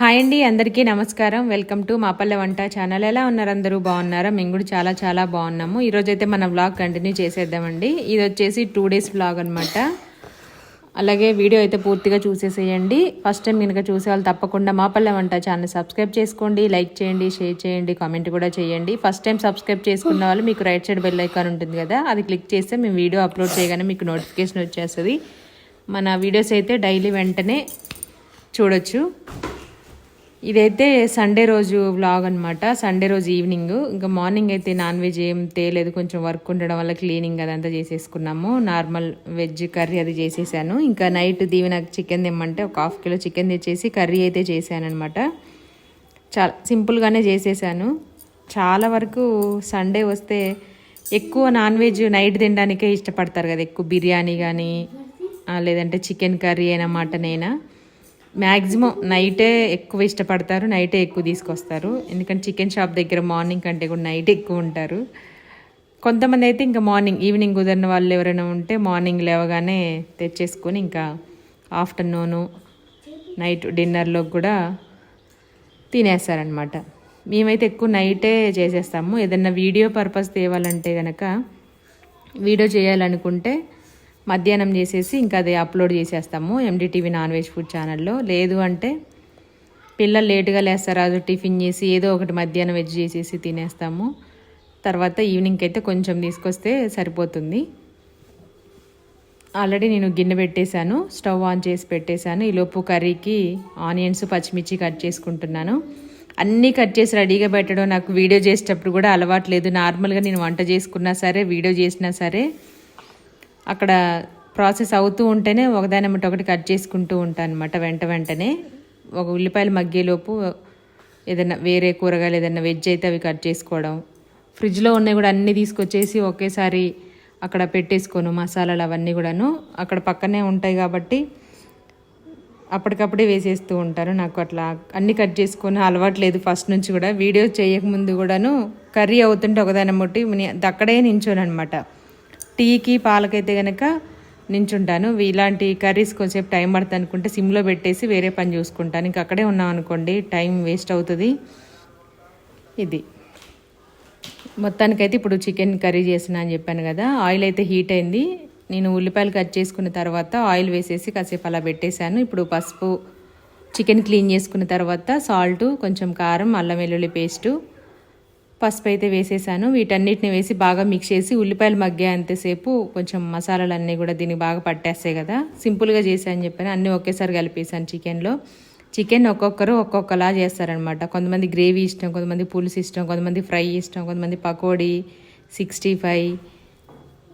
Hi అండి అందరికీ నమస్కారం. వెల్కమ్ టు మాపల్లె వంట ఛానల్. ఎలా ఉన్నారు అందరూ? బాగున్నారా? మేము కూడా చాలా చాలా బాగున్నాము. ఈరోజు అయితే మన వ్లాగ్ కంటిన్యూ చేసేద్దామండి. ఇది వచ్చేసి టూ డేస్ వ్లాగ్ అనమాట అలాగే వీడియో అయితే పూర్తిగా చూసేసేయండి. ఫస్ట్ టైం కనుక చూసే వాళ్ళు తప్పకుండా మాపల్లె వంట ఛానల్ సబ్స్క్రైబ్ చేసుకోండి లైక్ చేయండి షేర్ చేయండి కామెంట్ కూడా చేయండి. ఫస్ట్ టైం సబ్స్క్రైబ్ చేసుకున్న వాళ్ళు మీకు రైట్ సైడ్ బెల్ ఐకాన్ ఉంటుంది కదా అది క్లిక్ చేస్తే మేము వీడియో అప్లోడ్ చేయగానే మీకు నోటిఫికేషన్ వచ్చేస్తుంది. మన వీడియోస్ అయితే డైలీ వెంటనే చూడొచ్చు. ఇదైతే సండే రోజు వ్లాగ్ అనమాట సండే రోజు ఈవినింగ్ ఇంకా మార్నింగ్ అయితే నాన్ వెజ్ ఏం తేలేదు. కొంచెం వర్క్ ఉండడం వల్ల క్లీనింగ్ అదంతా చేసేసుకున్నాము. నార్మల్ వెజ్ కర్రీ అది చేసేసాను. ఇంకా నైట్ దీవి నాకు చికెన్ తెమ్మంటే ఒక హాఫ్ కిలో చికెన్ తెచ్చేసి కర్రీ అయితే చేశానమాట అనమాట చాలా సింపుల్గానే చేసేసాను. చాలా వరకు సండే వస్తే ఎక్కువ నాన్ వెజ్ నైట్ తినడానికే ఇష్టపడతారు కదా. ఎక్కువ బిర్యానీ కానీ లేదంటే చికెన్ కర్రీ అయినా మటన్ అయినా. మ్యాక్సిమం నైటే ఎక్కువ ఇష్టపడతారు నైటే ఎక్కువ తీసుకొస్తారు. ఎందుకంటే చికెన్ షాప్ దగ్గర మార్నింగ్ కంటే కూడా నైట్ ఎక్కువ ఉంటారు. కొంతమంది అయితే ఇంకా మార్నింగ్ ఈవినింగ్ కుదిరిన వాళ్ళు ఎవరైనా ఉంటే మార్నింగ్ లేవగానే తెచ్చేసుకొని ఇంకా ఆఫ్టర్నూను నైట్ డిన్నర్లో కూడా తినేస్తారనమాట మేమైతే ఎక్కువ నైటే చేసేస్తాము. ఏదన్నా వీడియో పర్పస్ తేవాలంటే కనుక వీడియో చేయాలనుకుంటే మధ్యాహ్నం చేసేసి ఇంకా అది అప్లోడ్ చేసేస్తాము. ఎండిటీవీ నాన్ వెజ్ ఫుడ్ ఛానల్లో. లేదు అంటే పిల్లలు లేటుగా లేస్తారు. అది టిఫిన్ చేసి ఏదో ఒకటి మధ్యాహ్నం వెజ్ చేసేసి తినేస్తాము. తర్వాత ఈవినింగ్కి అయితే కొంచెం తీసుకొస్తే సరిపోతుంది. ఆల్రెడీ నేను గిన్నె పెట్టేశాను. స్టవ్ ఆన్ చేసి పెట్టేశాను. ఈలోపు కర్రీకి ఆనియన్స్ పచ్చిమిర్చి కట్ చేసుకుంటున్నాను. అన్నీ కట్ చేసి రెడీగా పెట్టడం నాకు వీడియో చేసేటప్పుడు కూడా అలవాట్లేదు నార్మల్గా నేను వంట చేసుకున్నా సరే వీడియో చేసినా సరే అక్కడ ప్రాసెస్ అవుతూ ఉంటేనే ఒకదాని ఒకటి కట్ చేసుకుంటూ ఉంటాను అనమాట వెంట వెంటనే. ఒక ఉల్లిపాయలు మగ్గేలోపు ఏదైనా వేరే కూరగాయలు ఏదైనా వెజ్ అయితే అవి కట్ చేసుకోవడం. ఫ్రిడ్జ్లో ఉన్నాయి కూడా అన్నీ తీసుకొచ్చేసి ఒకేసారి అక్కడ పెట్టేసుకోను మసాలాలు అవన్నీ కూడాను. అక్కడ పక్కనే ఉంటాయి కాబట్టి అప్పటికప్పుడే వేసేస్తూ ఉంటారు. నాకు అట్లా అన్ని కట్ చేసుకొని అలవాట్లేదు ఫస్ట్ నుంచి కూడా. వీడియో చేయకముందు కూడాను కర్రీ అవుతుంటే ఒకదాని ముట్టి అక్కడే నించోను అనమాట టీకి పాలకైతే కనుక నించుంటాను. ఇలాంటి కర్రీస్ కొంచెంసేపు టైం పడుతుంది అనుకుంటే సిమ్లో పెట్టేసి వేరే పని చూసుకుంటాను. ఇంకా అక్కడే ఉన్నాం అనుకోండి టైం వేస్ట్ అవుతుంది. ఇది. మొత్తానికైతే ఇప్పుడు చికెన్ కర్రీ చేసిన అని చెప్పాను కదా ఆయిల్ అయితే హీట్ అయింది. నేను ఉల్లిపాయలు కట్ చేసుకున్న తర్వాత ఆయిల్ వేసేసి కాసేపు అలా పెట్టేశాను. ఇప్పుడు పసుపు చికెన్ క్లీన్ చేసుకున్న తర్వాత సాల్ట్ కొంచెం కారం అల్లం వెల్లుల్లి పేస్టు పసుపు అయితే వేసేసాను. వీటన్నిటిని వేసి బాగా మిక్స్ చేసి ఉల్లిపాయలు మగ్గేంతసేపు కొంచెం మసాలాలు అన్నీ కూడా దీనికి బాగా పట్టేస్తాయి కదా. సింపుల్గా చేశాను చెప్పాను. అన్నీ ఒకేసారి కలిపేసాను చికెన్లో చికెన్ ఒక్కొక్కరు ఒక్కొక్కలా చేస్తారనమాట కొంతమంది గ్రేవీ ఇష్టం కొంతమంది పులుసు ఇష్టం కొంతమంది ఫ్రై ఇష్టం కొంతమంది పకోడీ సిక్స్టీ ఫైవ్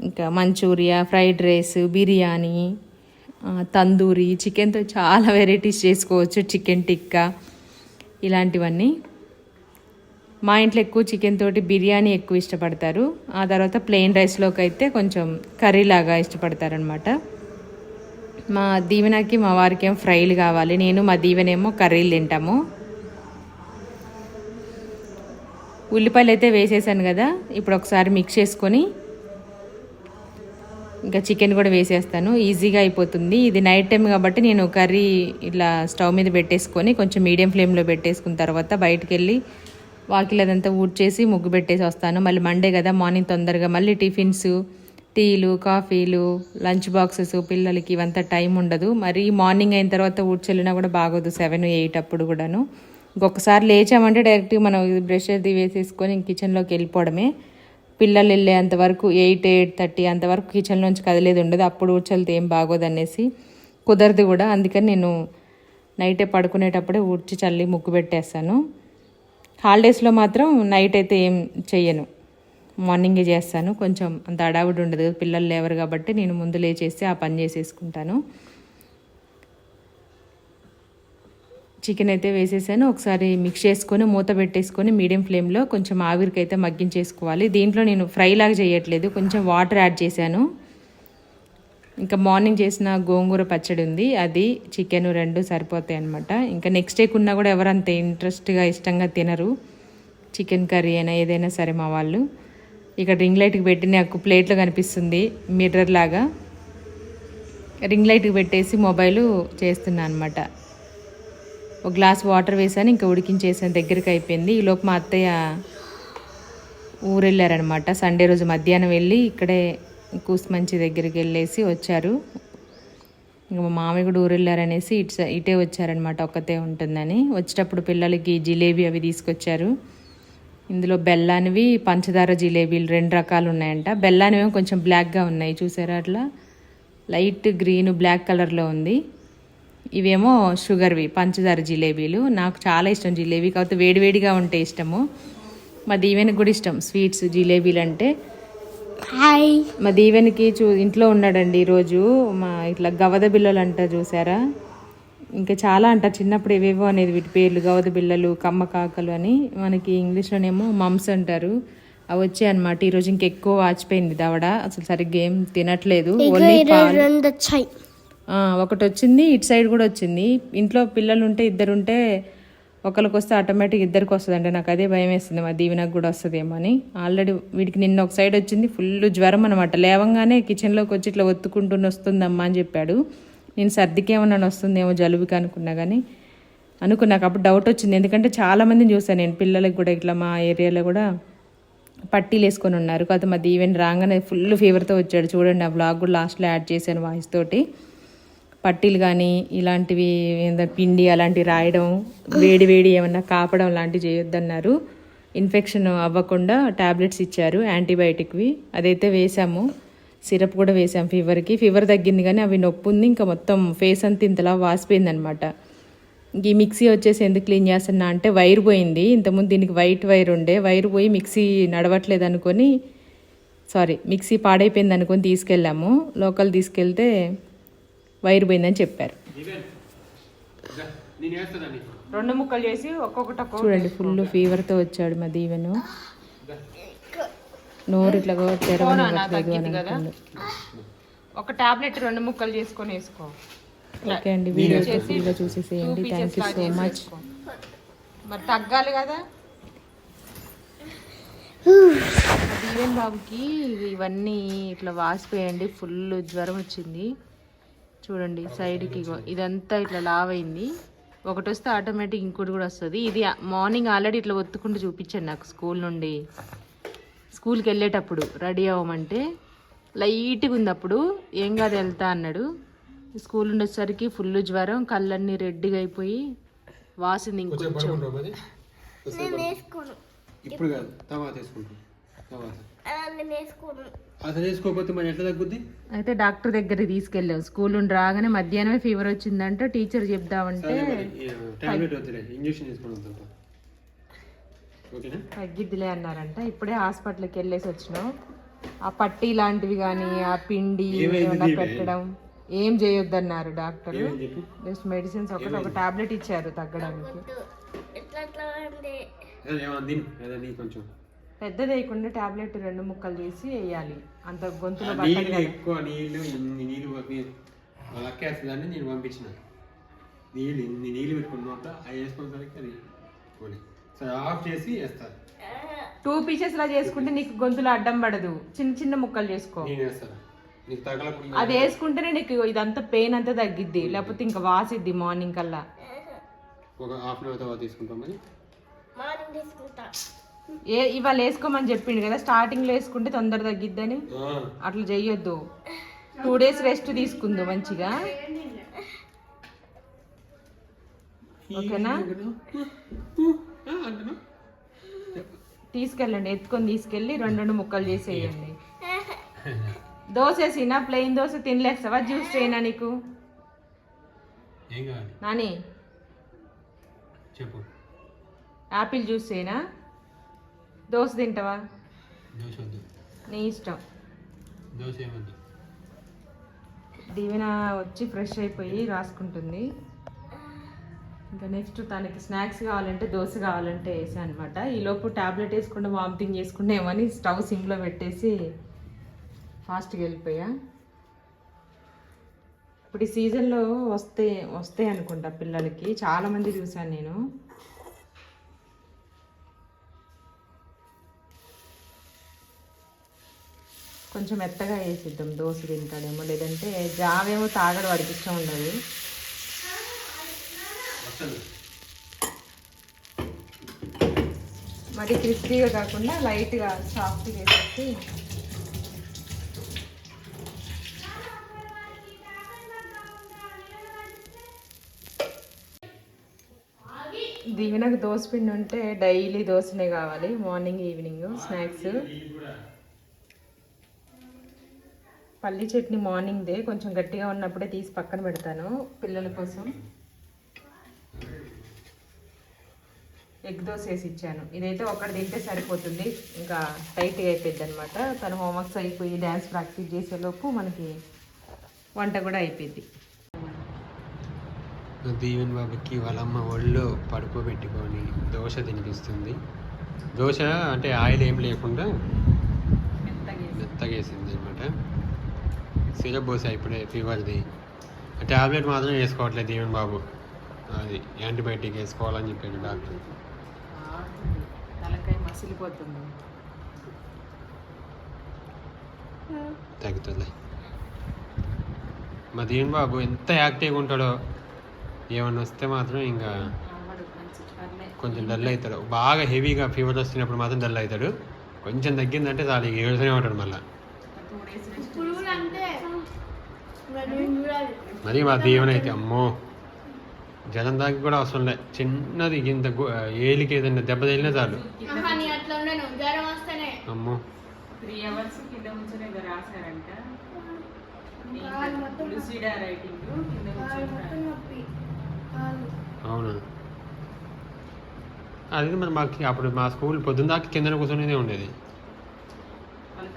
ఇంకా manchuria fried rice biryani tandoori చికెన్తో చాలా వెరైటీస్ చేసుకోవచ్చు చికెన్ టిక్కా ఇలాంటివన్నీ. మా ఇంట్లో ఎక్కువ చికెన్ తోటి బిర్యానీ ఎక్కువ ఇష్టపడతారు. ఆ తర్వాత ప్లెయిన్ రైస్లోకి అయితే కొంచెం కర్రీ లాగా ఇష్టపడతారనమాట మా దీవెనకి మా వారికి ఏమో ఫ్రైలు కావాలి. నేను మా దీవెనేమో కర్రీలు తింటాము. ఉల్లిపాయలు అయితే వేసేసాను కదా. ఇప్పుడు ఒకసారి మిక్స్ చేసుకొని ఇంకా చికెన్ కూడా వేసేస్తాను. ఈజీగా అయిపోతుంది. ఇది నైట్ టైం కాబట్టి నేను కర్రీ ఇలా స్టవ్ మీద పెట్టేసుకొని కొంచెం మీడియం ఫ్లేమ్లో పెట్టేసుకున్న తర్వాత బయటకు వెళ్ళి వాకిల్ అదంతా ఊడ్చేసి ముగ్గు పెట్టేసి వస్తాను. మళ్ళీ మండే కదా మార్నింగ్ తొందరగా మళ్ళీ టిఫిన్స్ టీలు కాఫీలు లంచ్ బాక్సెస్ పిల్లలకి ఇవంతా టైం ఉండదు. మరి మార్నింగ్ అయిన తర్వాత ఊడ్చెళ్ళినా కూడా బాగోదు సెవెన్ ఎయిట్ అప్పుడు కూడాను. ఇంకొకసారి లేచామంటే డైరెక్ట్గా మనం బ్రష్ అది వేసేసుకొని కిచెన్లోకి వెళ్ళిపోవడమే. పిల్లలు వెళ్ళేంత వరకు ఎయిట్ ఎయిట్ థర్టీ అంతవరకు కిచెన్లోంచి కదిలేదు ఉండదు. అప్పుడు ఊడ్చలితే ఏం బాగోదు అనేసి కుదరదు కూడా. అందుకని నేను నైటే పడుకునేటప్పుడే ఊడ్చి చల్లి ముగ్గు పెట్టేస్తాను. హాలిడేస్లో మాత్రం నైట్ అయితే ఏం చెయ్యను. మార్నింగే చేస్తాను. కొంచెం అంత అడావుడు ఉండదు పిల్లలు లేవరు కాబట్టి నేను ముందు లేచేసి ఆ పని చేసేసుకుంటాను. చికెన్ అయితే వేసేసాను. ఒకసారి మిక్స్ చేసుకొని మూత పెట్టేసుకొని మీడియం ఫ్లేమ్లో కొంచెం ఆవిరికి అయితే మగ్గించేసుకోవాలి. దీంట్లో నేను ఫ్రైలాగా చేయట్లేదు. కొంచెం వాటర్ యాడ్ చేశాను. ఇంకా మార్నింగ్ చేసిన గోంగూర పచ్చడి ఉంది. అది చికెన్ రెండు సరిపోతాయి అనమాట ఇంకా నెక్స్ట్ డేకి ఉన్నా కూడా ఎవరంత ఇంట్రెస్ట్గా ఇష్టంగా తినరు. చికెన్ కర్రీ అయినా ఏదైనా సరే మా వాళ్ళు. ఇక్కడ రింగ్ లైట్కి పెట్టి నాకు ప్లేట్లో కనిపిస్తుంది మిర్రర్ లాగా. రింగ్ లైట్కి పెట్టేసి మొబైల్ చేస్తున్నా అనమాట ఒక గ్లాస్ వాటర్ వేసాను ఇంకా ఉడికించేసాను దగ్గరికి అయిపోయింది. ఈ మా అత్తయ్య ఊరు వెళ్ళారనమాట సండే రోజు మధ్యాహ్నం వెళ్ళి ఇక్కడే కూసుమంచి దగ్గరికి వెళ్ళేసి వచ్చారు. ఇంకా మా మామయ్య కూడా ఊరు వెళ్ళారనేసి ఇటు ఇటే వచ్చారనమాట ఒక్కతే ఉంటుందని. వచ్చేటప్పుడు పిల్లలకి జిలేబీ అవి తీసుకొచ్చారు. ఇందులో బెల్లానివి పంచదార జిలేబీలు రెండు రకాలు ఉన్నాయంట. బెల్లానివి కొంచెం బ్లాక్గా ఉన్నాయి చూసారా అట్లా? లైట్ గ్రీన్ బ్లాక్ కలర్లో ఉంది. ఇవేమో షుగర్వి పంచదార జిలేబీలు. నాకు చాలా ఇష్టం జిలేబీ కాకపోతే వేడివేడిగా ఉంటే ఇష్టము. మా ఈవెన్ కూడా ఇష్టం స్వీట్స్ జిలేబీలు అంటే. హాయ్ మా దీవెనకి చూ ఇంట్లో ఉన్నాడండి ఈరోజు. మా ఇట్లా గవద బిల్లలు అంట చూసారా? ఇంకా చాలా అంట చిన్నప్పుడు ఏవేవో అనేది వీటి పేర్లు గవద బిల్లలు కమ్మ కాకలు అని. మనకి ఇంగ్లీష్లోనేమో మమ్స్ అంటారు. అవి వచ్చాయి అనమాట ఈరోజు ఇంకెక్కువ వాచిపోయింది దవడ. అసలు సరిగ్గా ఏం తినట్లేదు. ఒకటి వచ్చింది ఇటు సైడ్ కూడా వచ్చింది. ఇంట్లో పిల్లలు ఉంటే ఇద్దరు ఉంటే ఒకరికి వస్తే ఆటోమేటిక్ ఇద్దరికి వస్తుందంటే నాకు అదే భయం వేస్తుంది. మా దీవెనకు కూడా వస్తుందేమో అని. ఆల్రెడీ వీడికి నిన్న ఒక సైడ్ వచ్చింది. ఫుల్ జ్వరం అనమాట లేవంగానే కిచెన్లోకి వచ్చి ఇట్లా ఒత్తుకుంటూ వస్తుందమ్మా అని చెప్పాడు. నేను సర్దికేమన్నా వస్తుందేమో జలుబుకి అనుకున్నా కానీ అనుకున్నాక అప్పుడు డౌట్ వచ్చింది. ఎందుకంటే చాలామందిని చూసాను నేను. పిల్లలకి కూడా ఇట్లా మా ఏరియాలో కూడా పట్టీలు వేసుకొని ఉన్నారు. కాదు మా దీవెన్ రాగానే ఫుల్ ఫీవర్తో వచ్చాడు. చూడండి ఆ బ్లాగ్ కూడా లాస్ట్లో యాడ్ చేశాను వాయిస్ తోటి. పట్టీలు కానీ ఇలాంటివి పిండి అలాంటివి రాయడం వేడి వేడి ఏమన్నా కాపడం లాంటివి చేయొద్దన్నారు. ఇన్ఫెక్షన్ అవ్వకుండా టాబ్లెట్స్ ఇచ్చారు యాంటీబయాటిక్వి. అదైతే వేసాము. సిరప్ కూడా వేసాం ఫీవర్కి. ఫీవర్ తగ్గింది కానీ అవి నొప్పి ఉంది ఇంకా మొత్తం ఫేస్ అంతా ఇంతలా వాసిపోయింది అనమాట ఈ మిక్సీ వచ్చేసి ఎందుకు క్లీన్ చేస్తున్నా అంటే వైర్ పోయింది. ఇంతకుముందు దీనికి వైట్ వైర్ ఉండే వైర్ పోయి మిక్సీ నడవట్లేదు అనుకొని సారీ మిక్సీ పాడైపోయింది అనుకొని తీసుకెళ్ళాము. లోకల్ తీసుకెళ్తే వైర్ పోయిందని చెప్పారు రెండు ముక్కలు చేసి ఒక్కొక్కటి చూడండి ఫుల్ ఫీవర్తో వచ్చాడు మా దీవెను. నోరు ఇట్లా అనుకుంది. ఒక టాబ్లెట్ రెండు ముక్కలు చేసుకొని వేసుకో. ఓకే అండి వీడియో ఫుల్గా చూసేసేయండి. థ్యాంక్ యూ సో మచ్ మరి తగ్గాలి కదా? దీవెన్ బాబుకి ఇవన్నీ ఇట్లా వాసిపోయండి ఫుల్ జ్వరం వచ్చింది. చూడండి సైడ్కి ఇదంతా ఇట్లా లావ్ అయింది ఒకటి వస్తే ఆటోమేటిక్ ఇంకోటి కూడా వస్తుంది. ఇది మార్నింగ్ ఆల్రెడీ ఇట్లా ఒత్తుకుంటూ చూపించాను నాకు స్కూల్ నుండి. స్కూల్కి వెళ్ళేటప్పుడు రెడీ అవ్వమంటే లైట్గా ఉంది అప్పుడు. ఏం కాదు వెళ్తా అన్నాడు. స్కూల్ నుండి వచ్చేసరికి ఫుల్ జ్వరం కళ్ళన్నీ రెడ్డిగా అయిపోయి వాసింది ఇంకొంచెం. ఇప్పుడు కాదు తర్వాత అసలు వేసుకోకపోతే మరి ఎట్లా తగ్గుద్ది? అయితే డాక్టర్ దగ్గరికి తీసుకెళ్ళాం స్కూల్ నుండి రాగానే మధ్యాహ్నమే ఫీవర్ వచ్చిందంటే. టీచర్ చెప్దామంటే టాబ్లెట్ వద్దులే ఇంజక్షన్ ఓకేనా? తగ్గిద్దిలే అన్నారంట. ఇప్పుడే హాస్పిటల్కి వెళ్ళేసి వచ్చినాం. ఆ పట్టీ లాంటివి కానీ ఆ పిండి నీవే? పెట్టడం ఏం చేయొద్దన్నారు డాక్టర్. ఏమని చెప్పు? జస్ట్ మెడిసిన్స్ ఒకటి ఒక టాబ్లెట్ ఇచ్చారు తగ్గడానికి. కొంచెం. పెద్ద వేయకుండా టాబ్లెట్ రెండు ముక్కలు చేసి వేయాలి. అంత గొంతులో నీళ్ళు. ఎక్కువ నీళ్ళు ఇన్ని నీళ్ళు పట్టి లక్కేస్తుందని నేను పంపించిన. నీళ్ళు ఇన్ని నీళ్ళు పెట్టుకున్నమాట అవి వేసుకునేసరికి అది పోనీ. సరే ఆఫ్ చేసి వేస్తారు టూ పీసెస్ లా చేసుకుంటే నీకు గొంతులో అడ్డం పడదు. చిన్న చిన్న ముక్కలు చేసుకో. నేను వేస్తాను. నీకు తగలకుండా అది వేసుకుంటేనే నీకు ఇదంతా పెయిన్ అంతా తగ్గిద్ది. లేకపోతే ఇంకా వాసిద్ది మార్నింగ్ కల్లా. ఒక హాఫ్ అన్ అవర్ తర్వాత తీసుకుంటాం మరి. మార్నింగ్ తీసుకుంటా. ఏ ఇవాళ వేసుకోమని చెప్పిండు కదా స్టార్టింగ్లో వేసుకుంటే తొందర తగ్గిద్దని. అట్లా చెయ్యొద్దు. టూ డేస్ రెస్ట్ తీసుకుందు మంచిగా. ఓకేనా? తీసుకెళ్ళండి ఎత్తుకొని తీసుకెళ్ళి రెండు రెండు ముక్కలు చేసేయండి. దోశ వేసినా ప్లెయిన్ దోశ తినలేస్తావా? జ్యూస్ చేయనా నీకు? నాని? చెప్పు. యాపిల్ జ్యూస్ చేయనా? దోశ తింటావా? నీ ఇష్టం. దీవెన వచ్చి ఫ్రెష్ అయిపోయి రాసుకుంటుంది. ఇంకా నెక్స్ట్ తనకి స్నాక్స్ కావాలంటే దోశ కావాలంటే వేసా అనమాట ఈలోపు ట్యాబ్లెట్ వేసుకుంటే వామిటింగ్ చేసుకుంటేమని స్టవ్ సిమ్లో పెట్టేసి ఫాస్ట్గా వెళ్ళిపోయా. ఇప్పుడు ఈ సీజన్లో వస్తే వస్తాయి అనుకుంటా పిల్లలకి. చాలామంది చూశాను నేను. కొంచెం మెత్తగా వేసిద్దాం దోశ తింటాడేమో. లేదంటే జావేమో తాగడం వాడికి ఇష్టం ఉండదు. మరి క్రిస్పీగా కాకుండా లైట్గా సాఫ్ట్గా వేసేసి దీవెనకు దోశ పిండి ఉంటే డైలీ దోశనే కావాలి. Morning evening snacks. పల్లి చట్నీ మార్నింగ్దే కొంచెం గట్టిగా ఉన్నప్పుడే తీసి పక్కన పెడతాను పిల్లల కోసం. ఎగ్ దోశ వేసి ఇచ్చాను. ఇదైతే ఒకటి తింటే సరిపోతుంది. ఇంకా టైట్గా అయిపోయింది అనమాట తను హోంవర్క్స్ అయిపోయి డ్యాన్స్ ప్రాక్టీస్ చేసేలోపు మనకి వంట కూడా అయిపోయింది దీవెన్ బాబుకి వాళ్ళ అమ్మ ఒళ్ళో పడుకోబెట్టుకొని దోశ తినిపిస్తుంది. దోశ అంటే ఆయిల్ ఏం లేకుండా మెత్తగా వేసి. మెత్తగా వేసింది అనమాట సిరప్ పోసా ఇప్పుడే ఫీవర్ది. ట్యాబ్లెట్ మాత్రం వేసుకోవట్లేదు దీవెన్ బాబు. అది యాంటీబయాటిక్ వేసుకోవాలని చెప్పాడు డాక్టర్. ఆడుతుంది. తలకాయ మసిలిపోతుంది. తగ్గుతుంది మా దీవెన్ బాబు ఎంత యాక్టివ్గా ఉంటాడో ఏమన్నా వస్తే మాత్రం ఇంకా. కొంచెం డల్ అవుతాడు. బాగా హెవీగా ఫీవర్ వస్తున్నప్పుడు మాత్రం డల్ అవుతాడు. కొంచెం తగ్గిందంటే చాలు ఏడుతూనే ఉంటాడు మళ్ళీ. టూ డేస్ రెస్ట్ పురుగులు అంటే మరి మా దీవెన అయితే అమ్మో. జనం దాకా కూడా అవసరం లే. చిన్నది ఇంత ఏలికి ఏదైనా దెబ్బ తగిలినా చాలు. అమ్మో. త్రీ అవర్స్ కింద కూర్చొని రాశారంట. లుసిడా రైటింగ్ కింద కూర్చొని అవునా? అది మరి మాకు అప్పుడు మా స్కూల్ పొద్దున్న దాకా కింద కూర్చొనేదే ఉండేది.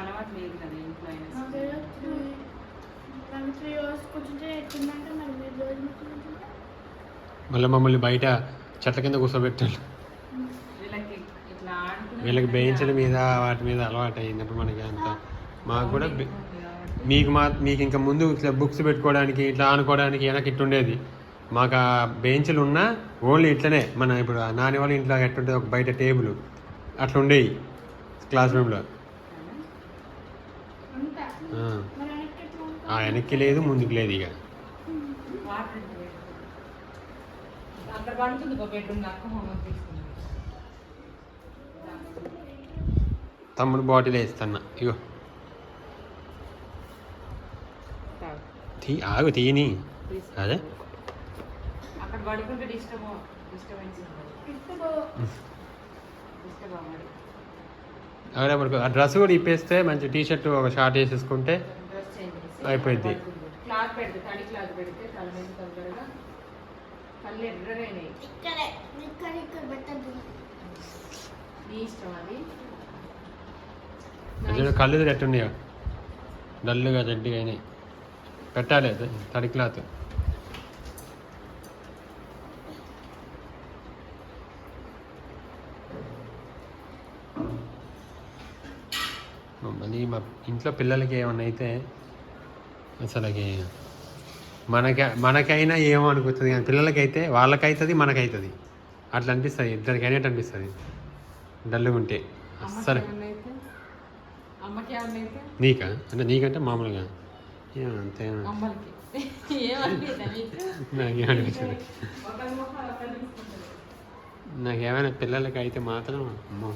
అలవాటు లేదు కదా ఇంట్లో అయినా త్రీ- అవర్స్ కూర్చుంటే మరి రోజు మళ్ళీ మమ్మల్ని బయట చెట్ల కింద కూర్చోబెట్టారు. వీళ్ళకి ఇట్లా ఆడుకునే వీళ్ళకి బెంచ్ల మీద వాటి మీద అలవాటు అయినప్పుడు మనకి అంత మాకు కూడా మీకు మా మీకు ఇంకా ముందు ఇట్లా బుక్స్ పెట్టుకోవడానికి ఇట్లా ఆనుకోవడానికి వెనక ఇట్లా ఉండేది. మాకు ఆ బెంచ్లు ఉన్నా ఓన్లీ ఇట్లనే. మన ఇప్పుడు నాని వాళ్ళ ఇంట్లో ఎట్టుంటుంది ఒక బయట టేబుల్. అట్లా ఉండేవి క్లాస్ రూమ్లో. ఆ. వెనక్కి లేదు ముందుకు లేదు ఇక. తమ్ముడు బాటిల్ వేస్తున్నా ఇగో. తీ ఆగు తీని అదే. అక్కడ పడుకుంటే డిస్టర్బ్ డిస్టర్బెన్స్ డిస్టర్బ్ అవ్వదు. అక్కడ పడుకో ఆ డ్రెస్ కూడా ఇప్పేస్తే మంచి టీ షర్ట్ ఒక షార్ట్ వేసేసుకుంటే అయిపోయింది. క్లాత్ పెడితే తడి క్లాత్ పెడితే తల మీద తొందరగా కళ్ళు ఎర్రగైనాయి. నీ ఇష్టం అది? కళ్ళు ఎట్టున్నాయో డల్లుగా రెడ్డిగా అయినాయి. పెట్టాలి తడి క్లాత్ మళ్ళీ మా ఇంట్లో పిల్లలకి ఏమన్నా అయితే అసలుకి మనక మనకైనా ఏమో అనుకుంటుంది కానీ పిల్లలకైతే వాళ్ళకైతుంది మనకైతుంది. అట్లా అనిపిస్తుంది ఇద్దరికైనా అనిపిస్తుంది. డల్లుగా ఉంటే. అస్సలు. నీకా? అంటే నీకంటే మామూలుగా? మీకు నాకేమనిపించదు నాకేమైనా పిల్లలకి అయితే మాత్రం అమ్మో.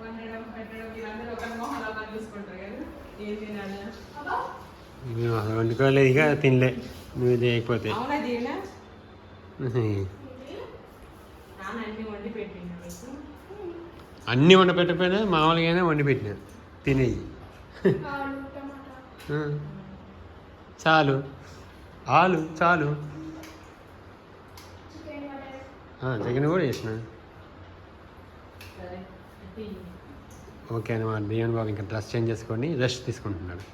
వండడం పెట్టడం వీళ్ళందరూ ఒకరి మొహాలు ఒకరు చూసుకుంటారు కదా. ఏం తినాలి? మేము అసలు వండుకోలేదు ఇక తినలే. నువ్వు దీనా? నాన్న అన్ని వండి పెట్టకపోయినా మామూలుగానే వండి పెట్టినా. తినేయి. ఆలు టమాటా ఆ. చాలు. ఆలు చాలు. చికెన్ చికెన్ కూడా చేసిన. ఓకే అని మా అనమాట బియ్యం బాబు ఇంకా డ్రెస్ చేంజ్ చేసుకొని రెస్ట్ తీసుకుంటున్నాడు.